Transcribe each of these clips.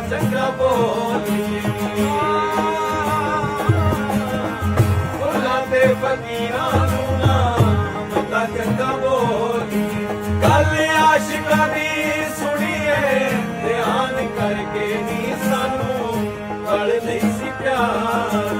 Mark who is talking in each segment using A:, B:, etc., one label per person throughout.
A: ਚੰਗਾ ਬੋਲੀ। ਉਹਨਾਂ ਤੇ ਫਕੀਰਾਂ ਨੂੰ ਨਾਮ ਦਾ ਚੰਗਾ ਬੋਲੀ। ਕੱਲ ਆਸ਼ਿਕਾਂ ਦੀ ਸੁਣੀਏ, ਧਿਆਨ ਕਰਕੇ ਨੀ ਸਾਨੂੰ ਕਲ ਨਹੀਂ ਸੀ ਪਿਆਰ।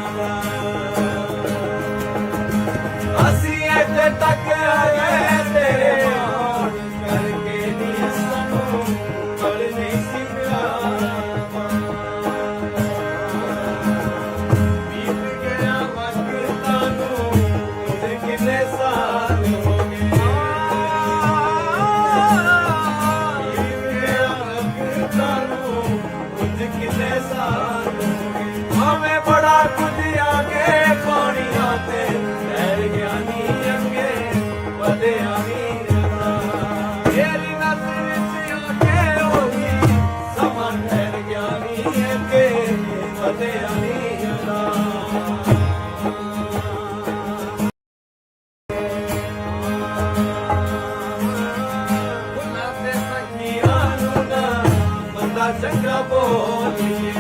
A: ਬੋਲੀ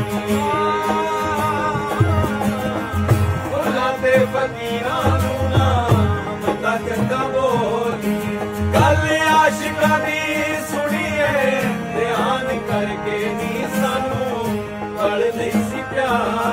A: ਤੱਕ ਦਾ ਬੋਲੀ ਧਿਆਨ ਕਰਕੇ ਨੀ ਸਾਨੂੰ ਗਲ ਨਹੀਂ ਸੀ ਪਿਆਰ